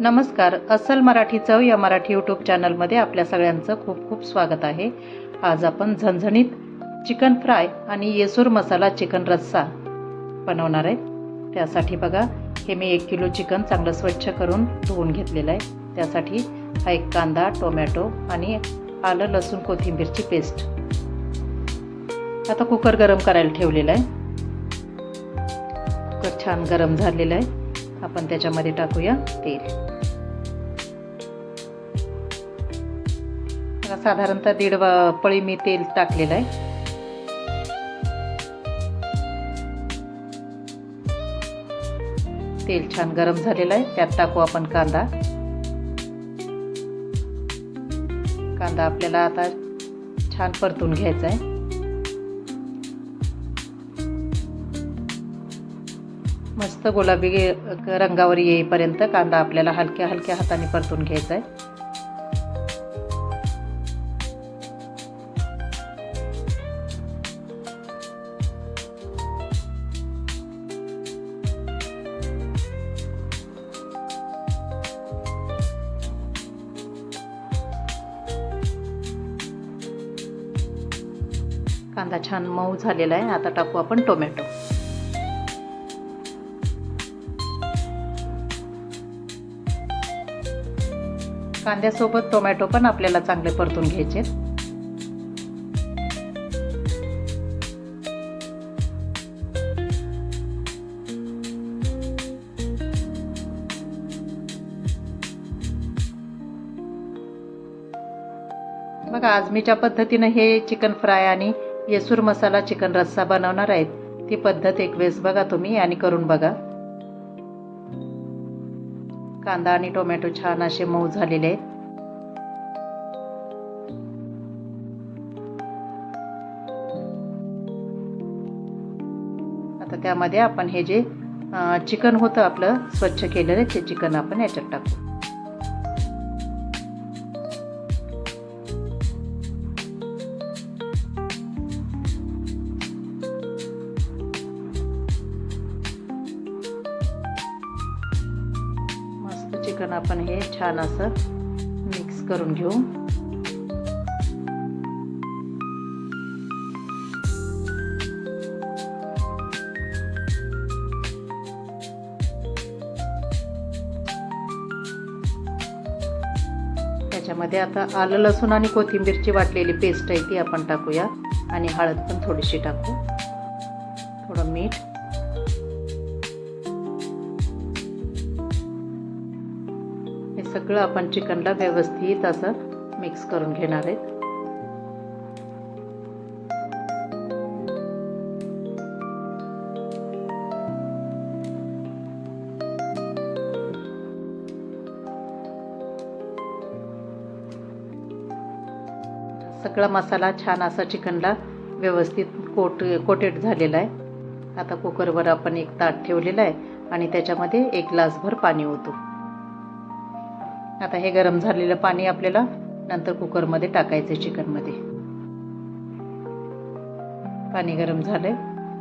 नमस्कार अस्सल मराठी चव या मराठी यूट्यूब चॅनलमध्ये आपल्या सगळ्यांचं खूप खूप स्वागत आहे. आज आपण झणझणीत चिकन फ्राय आणि येसूर मसाला चिकन रस्सा बनवणार आहे. त्यासाठी बघा हे मी एक किलो चिकन चांगलं स्वच्छ करून धुवून घेतलेलं आहे. त्यासाठी हा एक कांदा टोमॅटो आणि आलं लसूण कोथिंबीरची पेस्ट. आता कुकर गरम करायला ठेवलेला आहे. कुकर छान गरम झालेलं आहे. आपण त्याच्यामध्ये टाकूया तेल. साधारणतः दीड पळी मी तेल टाकलेलं आहे. तेल छान गरम झालेलं आहे. त्यात टाकू आपण कांदा. कांदा आपल्याला आता छान परतून घ्यायचा आहे. मस्त गुलाबी रंगावर येईपर्यंत कांदा आपल्याला हलक्या हलक्या हाताने परतून घ्यायचा आहे कांदा छान मऊ झालेला आहे आता टाकू आपण टोमॅटो. कांद्यासोबत टोमॅटो पण आपल्याला चांगले परतून घ्यायचे. बघा आज मी ज्या पद्धतीनं हे चिकन फ्राय आणि येसूर मसाला चिकन रस्सा बनवणार आहेत ती पद्धत एक वेळेस बघा तुम्ही आणि करून बघा. कांदा आणि टोमॅटो छान असे मऊ झालेले आहेत. आता त्यामध्ये आपण हे जे चिकन होतं आपलं स्वच्छ केलेलं ते चिकन आपण याच्यात टाकू. चिकन आपण हे छान असं मिक्स करून घेऊ. त्याच्यामध्ये आता आलं लसूण आणि कोथिंबीरची वाटलेली पेस्ट आहे ती आपण टाकूया. आणि हळद पण थोडीशी टाकू. थोडं मीठ. सगळं आपण चिकनला व्यवस्थित असं मिक्स करून घेणार आहेत. सगळा मसाला छान असा चिकनला व्यवस्थित कोट कोटेड झालेला आहे. आता कुकरवर आपण एक ताट ठेवलेलं आहे आणि त्याच्यामध्ये एक ग्लासभर पाणी ओतू. आता हे गरम झालेलं पाणी आपल्याला नंतर कुकरमध्ये टाकायचं चिकनमध्ये. पाणी गरम झालंय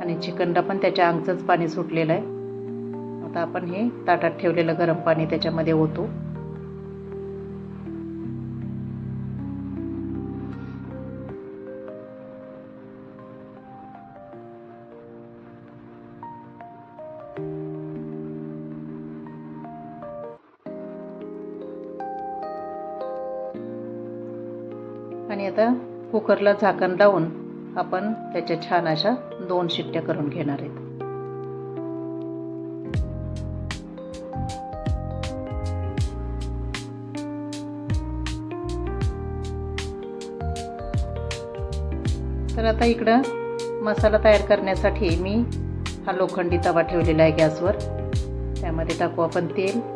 आणि चिकनला पण त्याच्या अंगचंच पाणी सुटलेलं आहे. आता आपण हे ताटात ठेवलेलं गरम पाणी त्याच्यामध्ये ओतू. आणि आता कुकरला झाकण लावून आपण त्याच्या छान अशा दोन शिट्ट्या करून घेणार आहेत. तर आता इकडं मसाला तयार करण्यासाठी मी हा लोखंडी तवा ठेवलेला आहे गॅसवर. त्यामध्ये टाकू आपण तेल.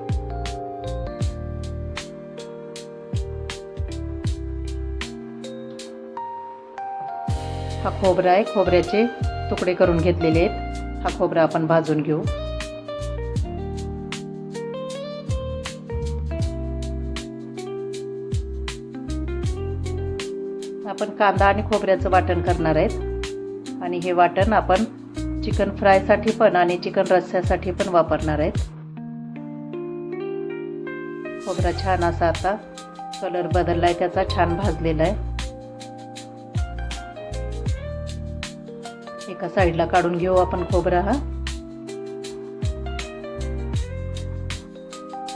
हा खोबरा आहे. खोबऱ्याचे तुकडे करून घेतलेले आहेत. हा खोबरा आपण भाजून घेऊ. आपण कांदा आणि खोबऱ्याचं वाटण करणार आहेत. आणि हे वाटण आपण चिकन फ्रायसाठी पण आणि चिकन रस्स्यासाठी पण वापरणार आहेत. खोबरा छान असा आता कलर बदललाय. त्याचा छान भाजलेला आहे. एका साईडला काढून घेऊ आपण खोबरा हा?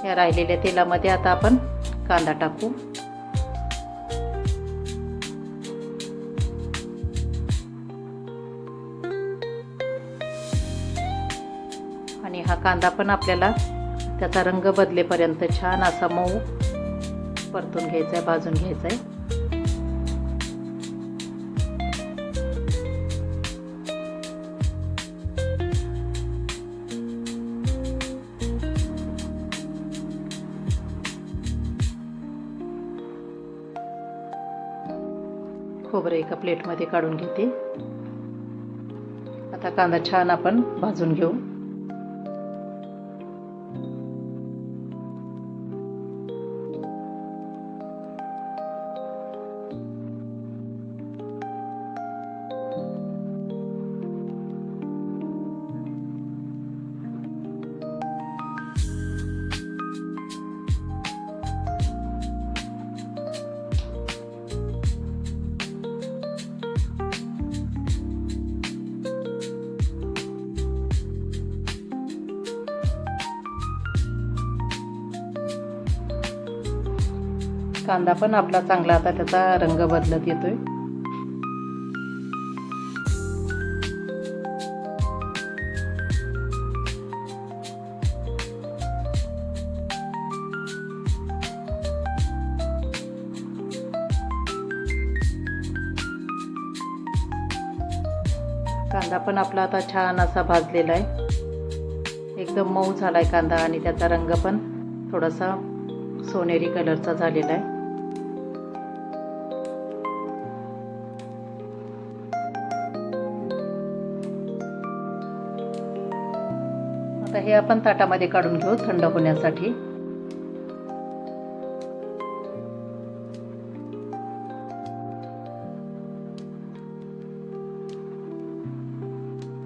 या राहिलेल्या तेलामध्ये आता आपण कांदा टाकू. आणि हा कांदा पण आपल्याला त्याचा रंग बदलेपर्यंत छान असा मऊ परतून घ्यायचा आहे भाजून घ्यायचा आहे. खोबरं एका प्लेटमध्ये काढून घेते. आता कांदा छान आपण भाजून घेऊ. कांदा पण आपला चांगला आता त्याचा रंग बदलत येतोय. कांदा पण आपला आता छान असा भाजलेला आहे. एकदम मऊ झालाय कांदा आणि त्याचा रंग पण थोडासा सोनेरी कलरचा झालेला आहे. हे आपण ताटामध्ये काढून घेऊ थंड होण्यासाठी.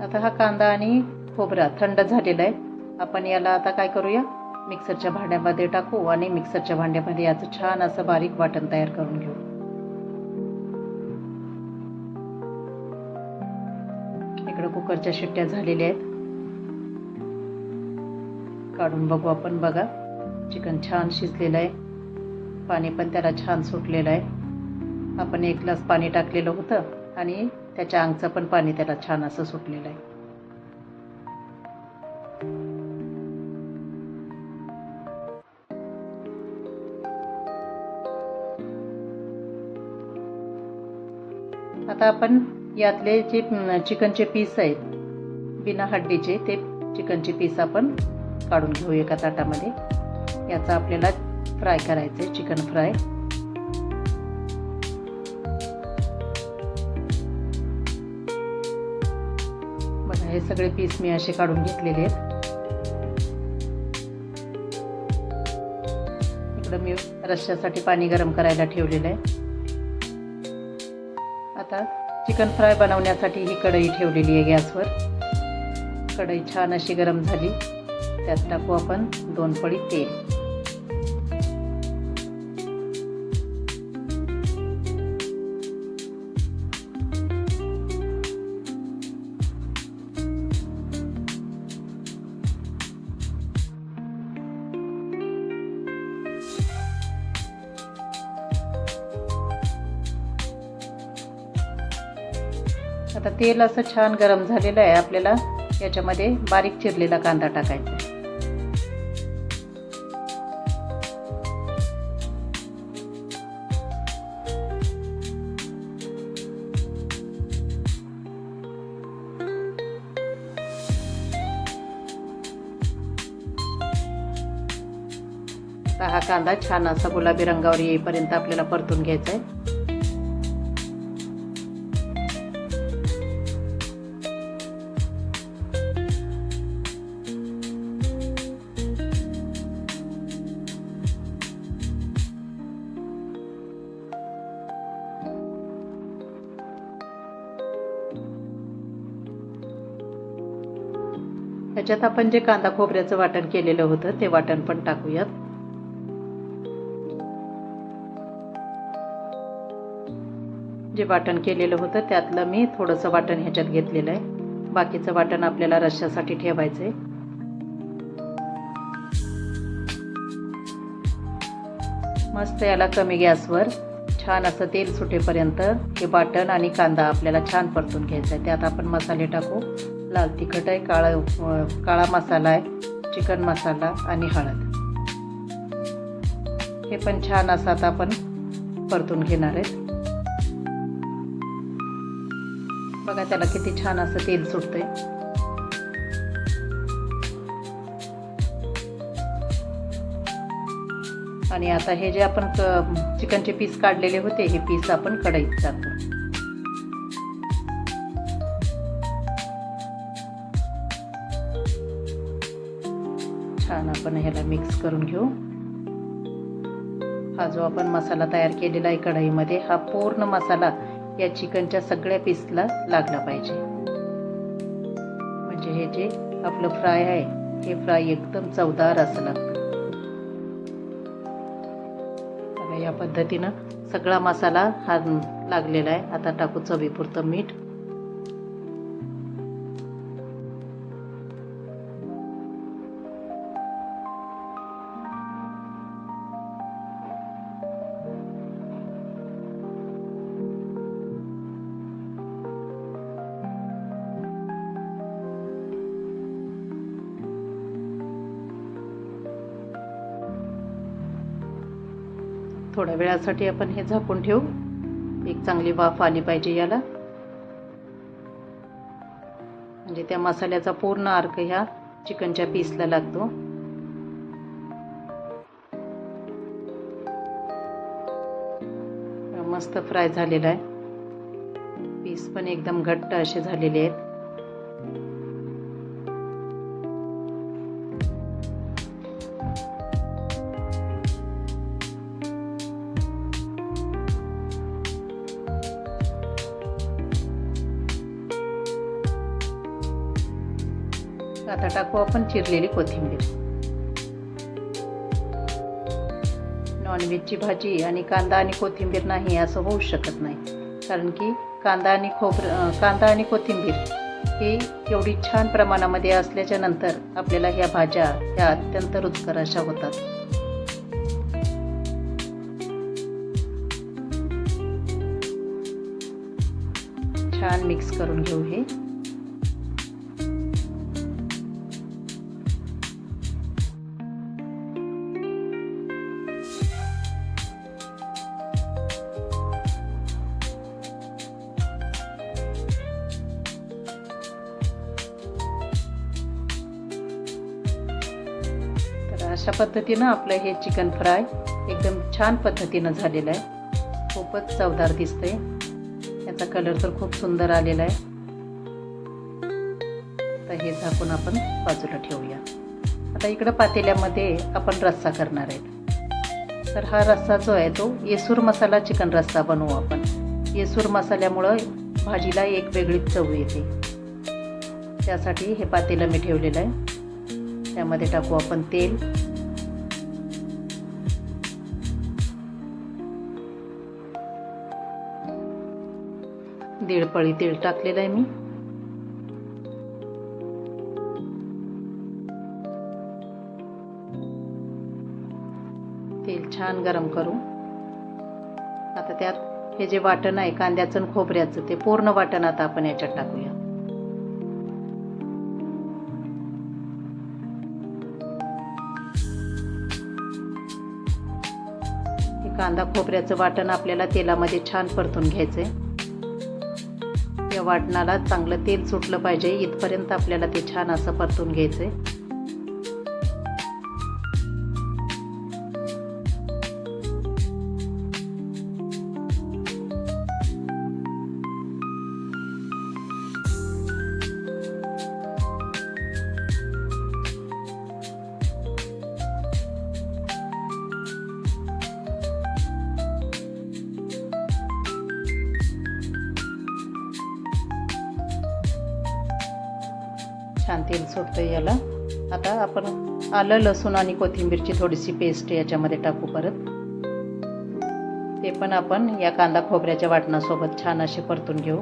आता हा कांदा आणि खोबरा थंड झालेला आहे. आपण याला आता काय करूया? मिक्सरच्या भांड्यामध्ये टाकू आणि मिक्सरच्या भांड्यामध्ये याचं छान असं बारीक वाटण तयार करून घेऊ. इकडं कुकरच्या शिट्ट्या झालेल्या आहेत. काढून बघू आपण बघा. चिकन छान शिजलेलं आहे. पाणी पण त्याला छान सुटलेलं आहे. आपण एक ग्लास पाणी टाकलेलं होतं आणि त्याच्या अंगचं पण पाणी त्याला छान असं सुटलेलं आहे. आता आपण यातले जे चिकनचे पीस आहेत बिना हड्डीचे ते चिकनचे पीस आपण काढून घेऊ एका ताटामध्ये. याचा आपल्याला फ्राय करायचं आहे चिकन फ्राय बघा हे सगळे पीस मी असे काढून घेतलेले आहेत. इकडं मी रश्श्यासाठी पाणी गरम करायला ठेवलेलं आहे. आता चिकन फ्राय बनवण्यासाठी ही कढई ठेवलेली आहे गॅसवर. कढई छान अशी गरम झाली. त्यात टाकू आपण दोन पळी तेल. आता तेल असं छान गरम झालेलं आहे आपल्याला. याच्यामध्ये बारीक चिरलेला कांदा टाकायचा आता हा कांदा छान असा गुलाबी रंगावर येईपर्यंत आपल्याला परतून घ्यायचा आहे त्याच्यात आपण जे कांदा खोबऱ्याचं वाटण केलेलं होतं ते वाटण पण टाकूयात. जे वाटण केलेलं होतं त्यातलं मी थोडंसं वाटण ह्याच्यात घेतलेलं आहे. बाकीचं वाटण आपल्याला रश्श्यासाठी ठेवायचं आहे. मस्त याला कमी गॅसवर छान असं तेल सुटेपर्यंत हे वाटण आणि कांदा आपल्याला छान परतून घ्यायचा आहे. त्यात आपण मसाले टाकू. लाल तिखट आहे काळा काळा मसाला आहे चिकन मसाला आणि हळद. हे पण छान असं आता आपण परतून घेणार आहेत बघा त्याला किती छान असं तेल सुटतंय. आणि आता हे जे आपण क- चिकनचे पीस काढलेले होते हे पीस आपण कढईत टाकू. छान आपण ह्याला मिक्स करून घेऊ. हा जो आपण मसाला तयार केलेला आहे कढईमध्ये हा पूर्ण मसाला या चिकनच्या सगळ्या पीसला लागला पाहिजे. म्हणजे हे जे आपलं फ्राय आहे हे फ्राय एकदम चवदार असं लागतं. या पद्धतीनं सगळा मसाला हा लागलेला आहे. आता टाकू चवीपुरतं मीठ. थोड्या वेळासाठी आपण हे झाकून ठेवू. एक चांगली वाफ आली पाहिजे याला. म्हणजे त्या मसाल्याचा पूर्ण अर्क ह्या चिकनच्या पीसला लागतो. मस्त फ्राय झालेला आहे. पीस पण एकदम घट्ट असे झालेले आहेत. आता टाकू आपण चिरलेली कोथिंबीर. नॉनव्हेजची भाजी आणि कांदा आणि कोथिंबीर नाही असं होऊ शकत नाही. कारण की कांदा आणि खोबर कांदा आणि कोथिंबीर ही एवढी छान प्रमाणामध्ये असल्याच्या नंतर आपल्याला ह्या भाज्या ह्या अत्यंत रुचकर अशा होतात. छान मिक्स करून घेऊ हे. पद्धतीनं आपलं हे चिकन फ्राय एकदम छान पद्धतीनं झालेलं आहे. खूपच चवदार दिसतंय. याचा कलर तर खूप सुंदर आलेला आहे. तर हे झाकून आपण बाजूला ठेवूया. आता इकडं पातेल्यामध्ये आपण रस्सा करणार आहे तर हा रस्सा जो आहे तो येसूर मसाला चिकन रस्सा बनवू आपण. येसूर मसाल्यामुळं भाजीला एक वेगळी चव येते. त्यासाठी हे पातेलं मी ठेवलेलं आहे. त्यामध्ये टाकू आपण तेल. दीड पळी तेल टाकलेलं आहे मी. तेल छान गरम करू. आता त्यात हे जे वाटण आहे कांद्याचं आणि खोबऱ्याचं ते पूर्ण वाटण आता आपण याच्यात टाकूया. कांदा खोबऱ्याचं वाटण आपल्याला तेलामध्ये छान परतून घ्यायचंय. या वाटणाला चांगलं तेल सुटलं पाहिजे. इथपर्यंत आपल्याला ते छान असं परतून घ्यायचं आहे आलं लसूण आणि कोथिंबीरची थोडीशी पेस्ट याच्यामध्ये टाकू परत. ते पण आपण या कांदा खोबऱ्याच्या वाटणासोबत छान असे परतून घेऊ.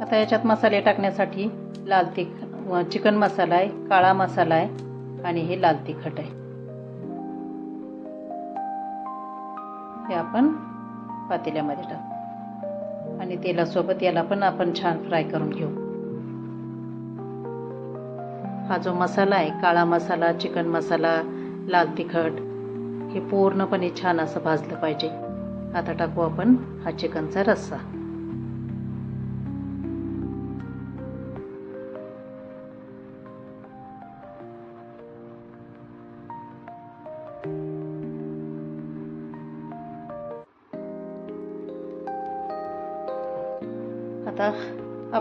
आता याच्यात मसाले टाकण्यासाठी लाल तिख चिकन मसाला आहे काळा मसाला आहे आणि हे लाल तिखट आहे. हे आपण पातेल्यामध्ये टाकू. आणि तेलासोबत याला पण आपण छान फ्राय करून घेऊ. हा जो मसाला आहे काळा मसाला चिकन मसाला लाल तिखट हे पूर्णपणे छान असं भाजलं पाहिजे. आता टाकू आपण हा चिकनचा रस्सा.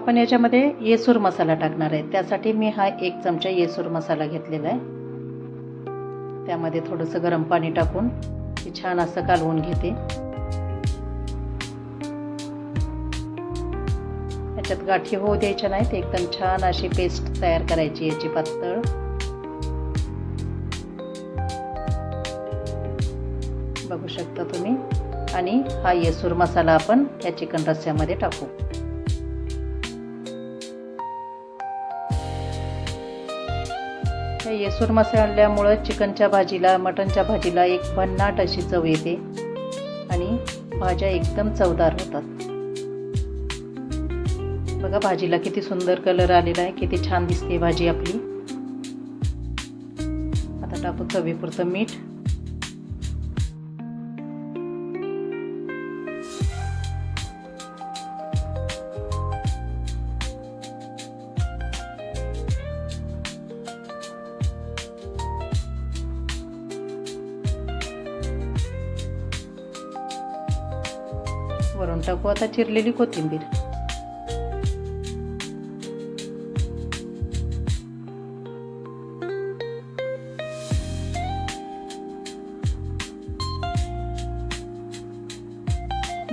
आपण याच्यामध्ये येसूर मसाला टाकणार आहे. त्यासाठी मी हा एक चमचा येसूर मसाला घेतलेला आहे. त्यामध्ये थोडंसं गरम पाणी टाकून ते छान असं कालवून घेते. याच्यात गाठी होऊ द्यायच्या नाहीत. एकदम छान अशी पेस्ट तयार करायची याची पातळ. बघू शकता तुम्ही. आणि हा येसूर मसाला आपण या चिकन रस्स्यामध्ये टाकू. येसूर मसाल्यामुळं चिकनच्या भाजीला मटनच्या भाजीला एक भन्नाट अशी चव येते आणि भाज्या एकदम चवदार होतात. बघा भाजीला किती सुंदर कलर आलेला आहे किती छान दिसते भाजी आपली. आता टाकू चवीपुरतं मीठ. आता चिरलेली कोथिंबीर.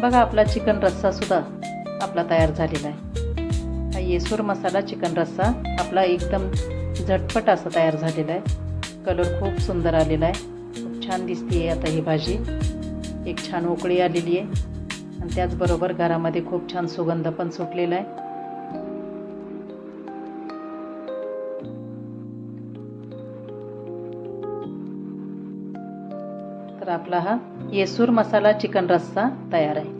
बघा आपला चिकन रस्सा सुद्धा आपला तयार झालेला आहे. हा येसूर मसाला चिकन रस्सा आपला एकदम झटपट असा तयार झालेला आहे. कलर खूप सुंदर आलेला आहे. खूप छान दिसते आता ही भाजी. एक छान उकळी आलेली आहे. आणि त्याचबरोबर घरामध्ये खूप छान सुगंध पण सुटलेला आहे. तर आपला हा येसूर मसाला चिकन रस्सा तयार आहे.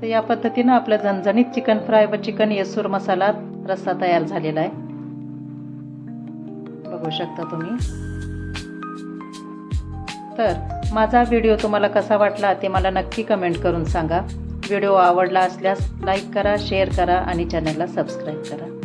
तर या पद्धतीनं आपलं झणझणीत चिकन फ्राय व चिकन येसूर मसाला रस्सा तयार झालेला आहे. बघू शकता तुम्ही. तर माझा व्हिडिओ तुम्हाला कसा वाटला ते मला नक्की कमेंट करून सांगा. व्हिडिओ आवडला असल्यास लाईक करा शेअर करा आणि चॅनलला सबस्क्राईब करा.